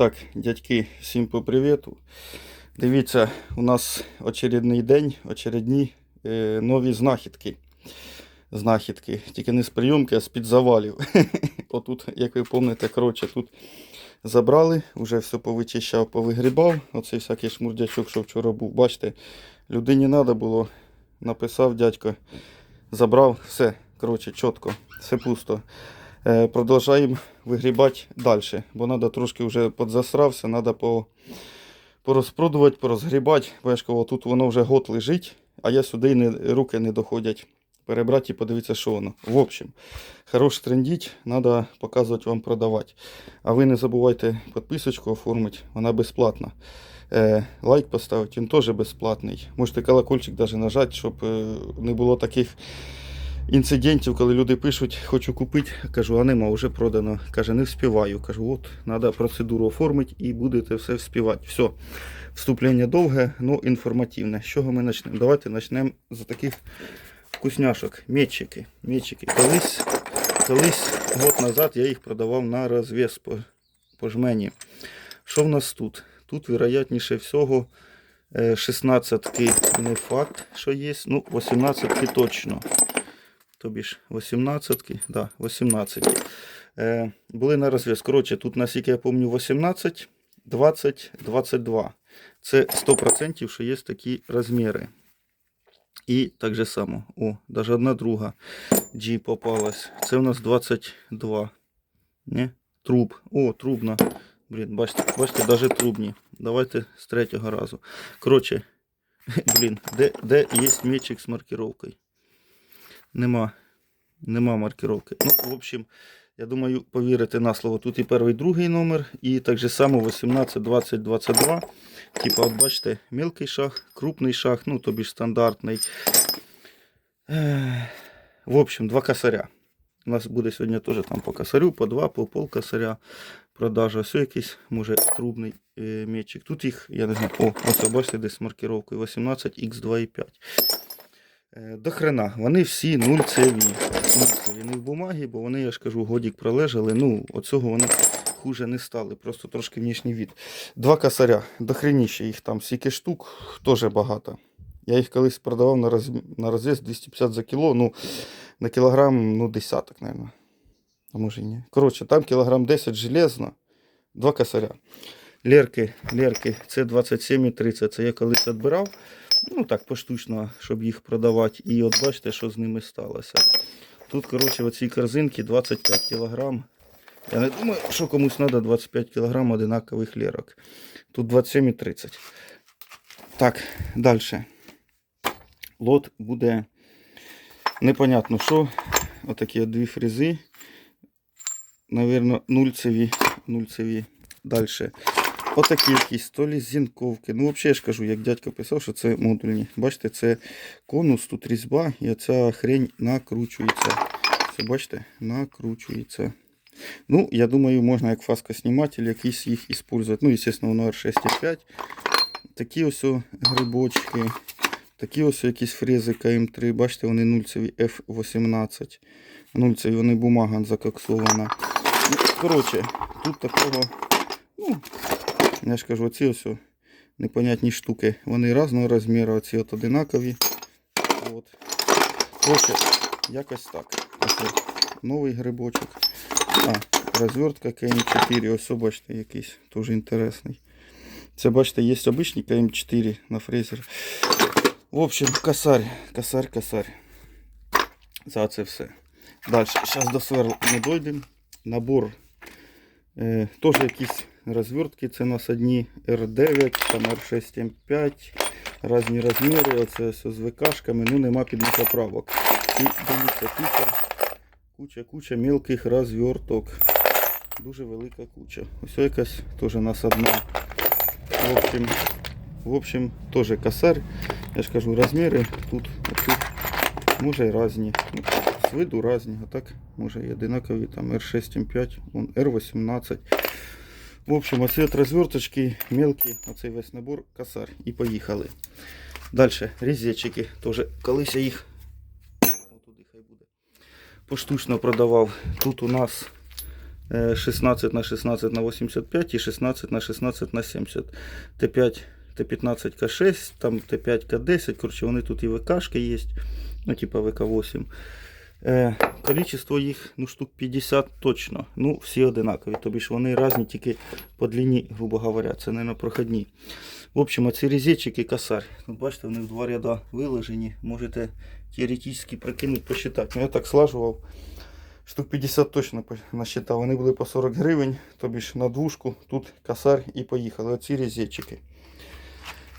Так, дядьки, всім по привіту. Дивіться, у нас очередний день, очередні е, нові знахідки. Знахідки. Тільки не з прийомки, а з-під завалів. Отут, як ви пам'ятаєте, коротше, тут забрали, вже все повичищав, повигрібав. Оцей всякий шмурдячок, що вчора був. Бачите, людині треба було, написав дядько, забрав, все, коротше, чітко, все пусто. Е, Продовжаємо вигрібати далі, бо треба трошки вже подзасрався, треба по, порозпродувати, порозгрібати. Бо я ж кажу, тут воно вже год лежить, а я сюди не, руки не доходять перебрати і подивитися, що воно. В общем, хорош трендіть, треба показувати вам продавати. А ви не забувайте підписочку оформити, вона безплатна. Е, лайк поставити, він теж безплатний. Можете колокольчик навіть нажати, щоб е, не було таких інцидентів, коли люди пишуть, хочу купити, кажу, а нема, вже продано. Каже, не вспіваю. Кажу, от, треба процедуру оформити і будете все вспівати. Все. Вступлення довге, але інформативне. З чого ми почнемо? Давайте почнемо з таких вкусняшок. Метчики. Метчики. Колись, колись год назад я їх продавав на розв'яз по, по жмені. Що в нас тут? Тут, вероятніше всього, 16-ки не факт, що є. Ну, 18-ки точно. Тобі ж 18-ки, да, 18. Е, були на розв'яз. Коротше, тут, наскільки я пам'ятаю, 18, 20, 22. Це 100%, що є такі розміри. І так же само. О, навіть одна друга G попалась. Це у нас 22. Не? Труб. О, трубна. Блін, бачите, бачите, навіть трубні. Давайте з третього разу. Коротше, блін, де, де є мечик з маркировкою? Нема. Нема маркировки. Ну, в общем, я думаю, повірите на слово. Тут і перший, і другий номер, і так же само 18, 20, 22. Типа, от бачите, мелкий шаг, крупний шаг, ну, тобі ж стандартний. В общем, два косаря. У нас буде сьогодні теж там по косарю, по два, по пол косаря продажа. Все якийсь, може, трубний е, мечик. Тут їх, я не знаю, о, ось бачите, десь з маркировкою 18 x 2,5. Е, До хрена, вони всі нульцеві. Нульцеві. Не в бумагі, бо вони, я ж кажу, годік пролежали. Ну, оцього вони хуже не стали, просто трошки внішній від. Два косаря, до хреніще їх там, стільки штук, теж багато. Я їх колись продавав на, роз... на розв'яз 250 за кіло, ну, на кілограм, ну, десяток, мабуть. А може і ні. Коротше, там кілограм 10 железно, два косаря. Лерки, лерки, це 27 і 30. Це я колись відбирав. Ну так, поштучно, щоб їх продавати. І от бачите, що з ними сталося. Тут, коротше, в цій корзинці 25 кг. Я не думаю, що комусь треба 25 кг одинакових лерок. Тут 27 і 30. Так, далі. Лот буде непонятно що. Отакі от дві фрези. Навірно, нульцеві. нульцеві. Далі. Отакі якісь то лі зінковки. Ну, взагалі я ж кажу, як дядько писав, що це модульні. Бачите, це конус, тут різьба, і оця хрень накручується. Це бачите, накручується. Ну, я думаю, можна як фаскосніматель якийсь їх використовувати. Ну, звісно, воно R6,5. Такі ось грибочки. Такі ось якісь фрези КМ3. Бачите, вони нульцеві F18. Нульцеві вони бумага закоксована. Ну, коротше, тут такого. Ну, я ж кажу, оці ось непонятні штуки. Вони різного розміру, оці от одинакові. От. Коротше, якось так. Ось новий грибочок. А, розвертка КМ4. Ось бачите, якийсь теж інтересний. Це, бачите, є обичний КМ4 на фрезер. В общем, косарь, косарь, косарь. За це все. Далі, зараз до сверл не дойдемо. Набор. Е, теж якісь розвертки. Це у нас одні R9, там R6M5, різні розміри. Оце все з ВКшками, ну нема підмітоправок. І дивіться, куча, куча, куча мелких розверток. Дуже велика куча. Ось якась теж у нас одна. В общем, в общем, теж косарь. Я ж кажу, розміри тут, тут може і різні. Ну, виду різні, а так може і одинакові, там R6M5, R18. В общем, оці от розверточки мелкі, оцей весь набор косарь. І поїхали. Далі, різечики. Теж колись я їх отуди хай буде. Поштучно продавав. Тут у нас е, 16 на 16 на 85 і 16 на 16 на 70. Т5, Т15, К6, там Т5, К10. Коротше, вони тут і ВКшки є. Ну, типа ВК8. Е, количество їх, ну, штук 50 точно. Ну, всі одинакові. Тобі ж вони різні тільки по длині, грубо говоря. Це, мабуть, проходні. В общем, оці резетчик і косарь. Тут бачите, вони в два ряда виложені. Можете теоретично прикинути, посчитати. Ну, я так слажував. Штук 50 точно насчитав. Вони були по 40 гривень, тобі ж на двушку, тут косарь і поїхали. Оці резетчики.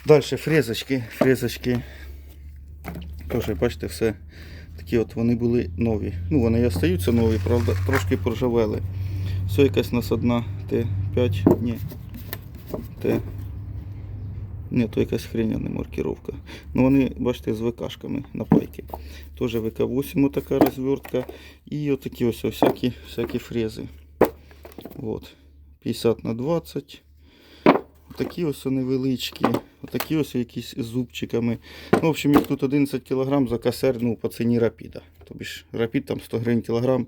Далі фрезочки. Фрезочки. Теж, бачите, все такі от вони були нові. Ну, вони і остаються нові, правда, трошки поржавели. Все якась у нас одна Т5, ні. Т. Ні, то якась хрень, а не маркировка. Ну вони, бачите, з ВКшками на пайки. Теж ВК8 така розвертка. І отакі ось всякі, всякі фрези. От. 50 на 20. Такі ось невеличкі. Отакі ось якісь з зубчиками. Ну, в общем, їх тут 11 кг за касер, ну, по ціні рапіда. Тобі ж рапід там 100 гривень кілограм.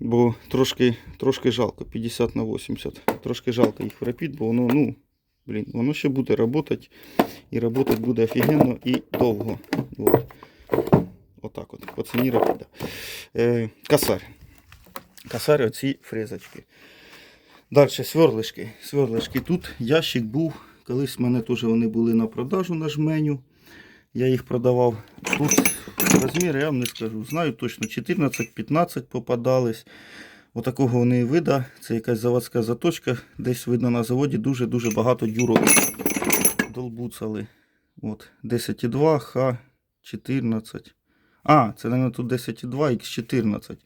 Бо трошки, трошки жалко, 50 на 80. Трошки жалко їх в рапід, бо воно, ну, блін, воно ще буде працювати. І працювати буде офігенно і довго. От. Отак от, по ціні рапіда. Е, касар. Касар оці фрезочки. Далі сверлишки. Сверлишки. Тут ящик був. Колись в мене теж вони були на продажу на жменю. Я їх продавав. Тут розміри я вам не скажу. Знаю точно 14-15 попадались. Отакого вони вида. Це якась заводська заточка. Десь видно на заводі дуже-дуже багато дюрок долбуцали. От, 10,2 Х14. А, це, мабуть, тут 10,2 Х14.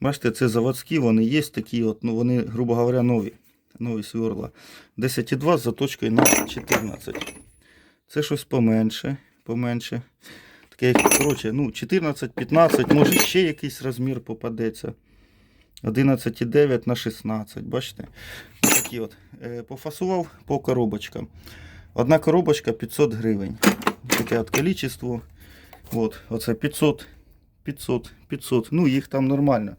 Бачите, це заводські, вони є такі, от, ну вони, грубо говоря, нові. Нові сверла. 10,2 з заточкою на 14. Це щось поменше. поменше. Таке, коротше, ну, 14, 15, може ще якийсь розмір попадеться. 11,9 на 16. Бачите? Такі от. Е, пофасував по коробочкам. Одна коробочка 500 гривень. Таке от количество. От, оце 500, 500, 500. Ну, їх там нормально.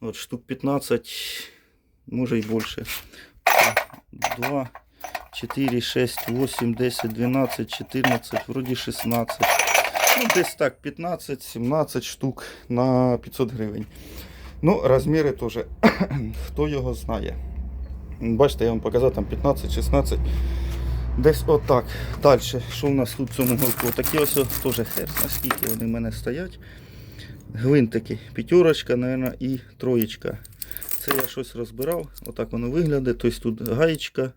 От штук 15, може і більше. 2, 4, 6, 8, 10, 12, 14, вроді 16. Ну, десь так, 15, 17 штук на 500 гривень. Ну, розміри теж, хто його знає. Бачите, я вам показав там 15, 16. Десь отак. Далі, що у нас тут в цьому голку? Такі ось теж хер, наскільки вони в мене стоять. Гвинтики. П'ятерочка, мабуть, і троєчка. Це я щось розбирав. Отак воно виглядає. Тобто тут гаєчка,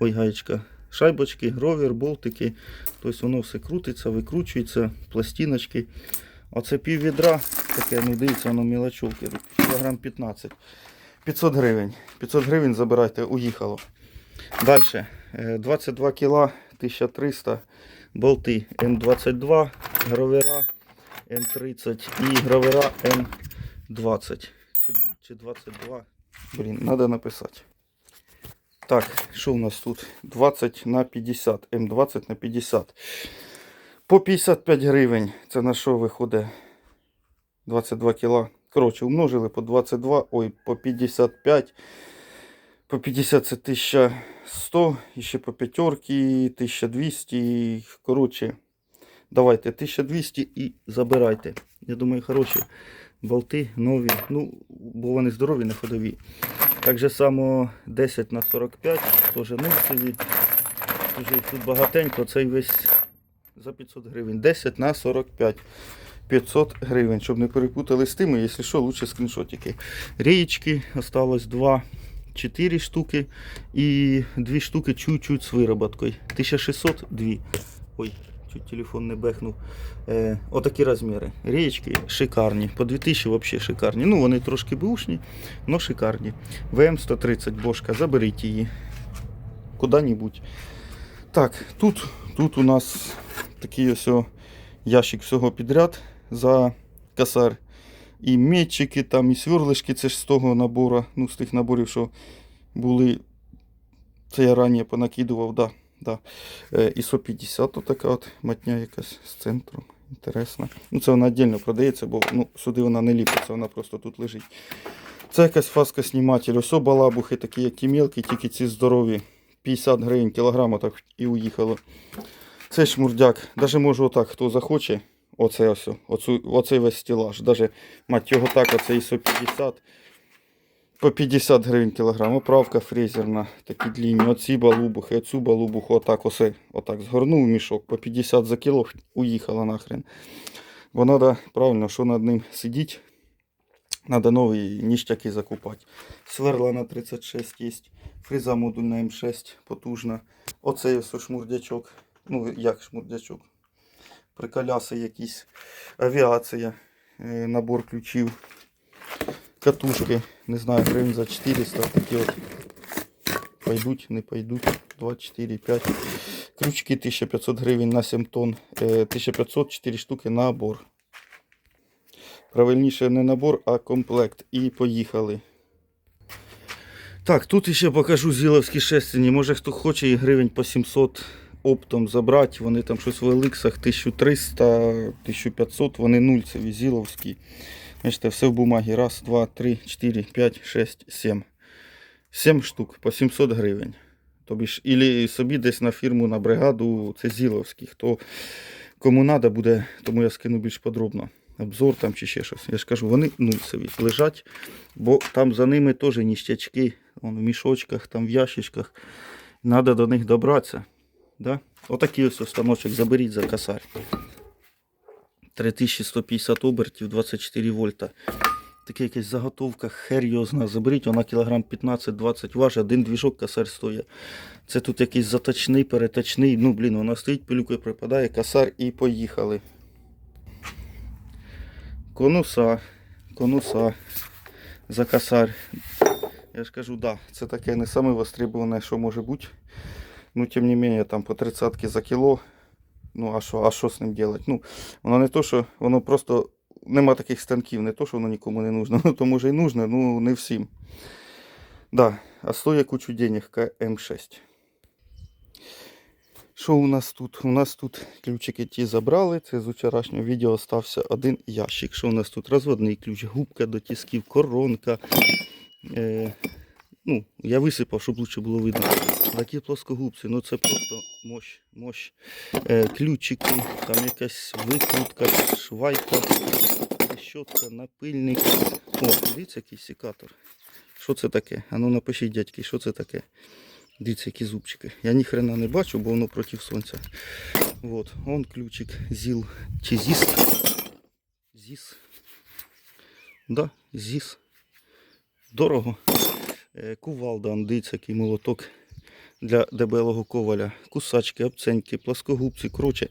ой, гаєчка, шайбочки, гровер, болтики. Тобто воно все крутиться, викручується, пластиночки. Оце пів відра, таке, ну дивіться, воно мілочовки, кілограм 15. 500 гривень. 500 гривень забирайте, уїхало. Далі. 22 кіла, 1300 болти М22, гровера М30 і гровера М20. Чи, чи 22. Блін, треба написати. Так, що у нас тут? 20 на 50. М20 на 50. По 55 гривень. Це на що виходить? 22 кіла. Коротше, умножили по 22, ой, по 55. По 50 це 1100, і по п'ятерки 1200. Коротше, давайте 1200 і забирайте. Я думаю, хороші болти нові. Ну, бо вони здорові, не ходові. Так же само 10 на 45, теж нульцеві. Тут багатенько, цей весь за 500 гривень. 10 на 45. 500 гривень, щоб не перепутали з тими, якщо що, лучше скріншотики. Рієчки осталось 2, 4 штуки і 2 штуки чуть-чуть з вироботкою. 1600, 2. Ой, чуть телефон не бехнув. Е, отакі розміри. Рієчки шикарні. По 2000 взагалі шикарні. Ну, вони трошки бушні, але шикарні. ВМ-130 бошка, заберіть її. Куди-небудь. Так, тут, тут у нас такий ось ящик всього підряд за косар. І метчики, там, і сверлишки, це ж з того набору, ну, з тих наборів, що були. Це я раніше понакидував, да, да. ISO 50 така от матня якась з центром. Інтересна. Ну, це вона віддільно продається, бо ну, сюди вона не ліпиться, вона просто тут лежить. Це якась фаскосніматель. Ось о балабухи такі, як ті мілкі, тільки ці здорові. 50 гривень кілограма так і уїхало. Цей шмурдяк, навіть можу отак, хто захоче, оце ось, оцей весь стілаж. Даже, мать його так, оце ІСО 50. По 50 гривень кілограм. Оправка фрезерна, такі длінні. Оці балубухи, оцю балубуху, отак осе, отак згорнув мішок, по 50 за кіло уїхала нахрен. Бо треба, правильно, що над ним сидіть, треба нові ніштяки закупати. Сверла на 36 є, фреза модульна М6, потужна. Оцей ось шмурдячок. Ну, як шмурдячок. Приколяси якісь, авіація, е, набор ключів, катушки, не знаю, гривень за 400, такі от. Пойдуть, не пойдуть. 2, 4, 5. Крючки 1500 гривень на 7 тонн. Е, 1500 4 штуки набор. Правильніше не набор, а комплект. І поїхали. Так, тут ще покажу зіловські шестерні. Може хто хоче і гривень по 700 оптом забрати. Вони там щось в еликсах 1300, 1500, вони нульцеві, зіловські. Бачите, все в бумагі. Раз, два, три, чотири, п'ять, шесть, сім. Сім штук по 700 гривень. Тобі ж, ілі собі десь на фірму, на бригаду, це зіловські. Хто кому треба буде, тому я скину більш подробно. Обзор там чи ще щось. Я ж кажу, вони нульцеві лежать, бо там за ними теж ніштячки, вон, в мішочках, там в ящичках. Треба до них добратися. Да? Отакий ось станочок заберіть за косарь. 3150 обертів, 24 вольта. Таке якась заготовка, хер його. Заберіть, вона кілограм 15-20 важить, один двіжок косарь стоїть. Це тут якийсь заточний, переточний. Ну, блін, вона стоїть, пилюкою припадає, косарь і поїхали. Конуса, конуса за косарь. Я ж кажу, да, це таке не саме востребоване, що може бути. Ну, тим не менее, там по 30 за кіло. Ну, а що, а що з ним робити? Ну, воно не то, що воно просто нема таких станків, не то, що воно нікому не нужно. Ну, то може і нужно, ну не всім. Да, а стоїть кучу денег КМ6. Що у нас тут? У нас тут ключики ті забрали. Це з вчорашнього відео остався один ящик. Що у нас тут? Розводний ключ, губка до тисків, коронка. Е, ну, я висипав, щоб лучше було видно. Такі плоскогубці, ну це просто мощ, мощ. Е, ключики, там якась викрутка, швайка, щотка, напильник. О, дивіться, який секатор. Що це таке? А ну напишіть, дядьки, що це таке? Дивіться, які зубчики. Я ні хрена не бачу, бо воно проти сонця. Вот, он ключик ЗІЛ чи ЗІС. ЗІС. Да, ЗІС. Дорого. Е, Кувалда, дивіться, який молоток для дебелого коваля. Кусачки, обценьки, плоскогубці, коротше.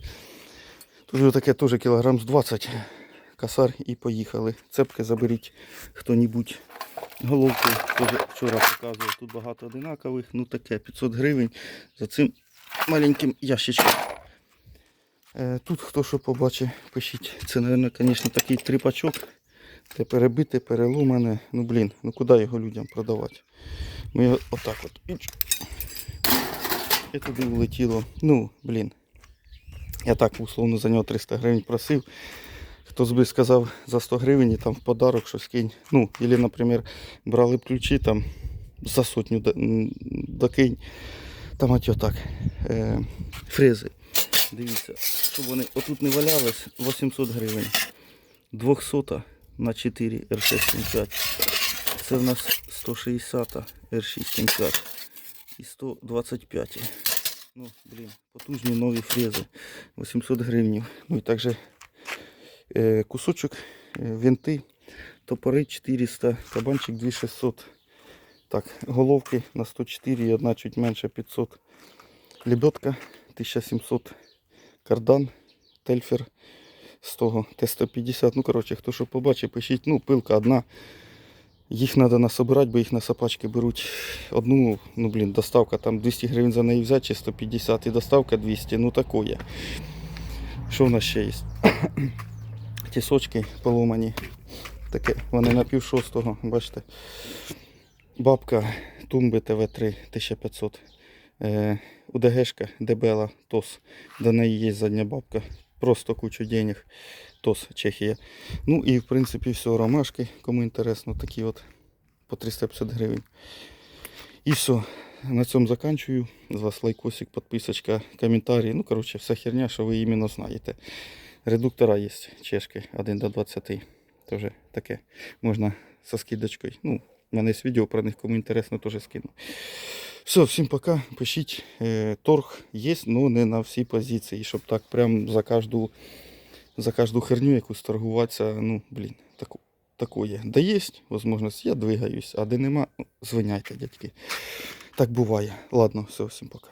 Тут таке теж кілограм з 20. Косар і поїхали. Цепки заберіть хто-нібудь. Головки теж вчора показував. Тут багато одинакових. Ну таке 500 гривень за цим маленьким ящичком. Е, Тут хто що побачить, пишіть. Це, мабуть, звісно, такий трипачок. Те перебите, переломане. Ну блін, ну куди його людям продавати? Ми його отак от. І туди влетіло. Ну, блін. Я так условно за нього 300 гривень просив. Хтось би сказав за 100 гривень і там в подарок щось кинь. Ну, або, наприклад, брали б ключі там за сотню докинь. Там от отак. Е, фрези. Дивіться, щоб вони отут не валялись, 800 гривень. 200 на 4 R675. Це в нас 160 R675 і 125. Ну, блін, потужні нові фрези. 800 гривень. Ну і також е, кусочок, е, винти, топори 400, кабанчик 2600. Так, головки на 104 і одна чуть менше 500. Лебедка 1700. Кардан, тельфер з того Т-150. Ну, коротше, хто що побачить, пишіть. Ну, пилка одна. Їх треба насобирати, бо їх на сапачки беруть одну, ну блін, доставка там 200 гривень за неї взяти, чи 150 і доставка 200, ну такое. Що в нас ще є? Тісочки поломані. Таке, вони на пів шостого, бачите. Бабка тумби ТВ3 1500. Е, УДГшка Дебела ТОС. До неї є задня бабка. Просто кучу денег. ТОС Чехія. Ну і в принципі все, ромашки, кому інтересно, такі от по 350 гривень. І все. На цьому заканчую. З вас лайкосик, підписочка, коментарі. Ну, коротше, вся херня, що ви іменно знаєте. Редуктора є чешки 1 до 20. Теж таке. Можна со скидочкою. Ну, у мене є відео про них, кому інтересно, теж скину. Все, всім пока. Пишіть. Е, торг є, але не на всі позиції, щоб так прям за кожну, за кожну херню якусь торгуватися. Ну, блін, таку, такое. Де є можливість, я двигаюсь, а де нема, ну, звиняйте, дядьки. Так буває. Ладно, все, всім пока.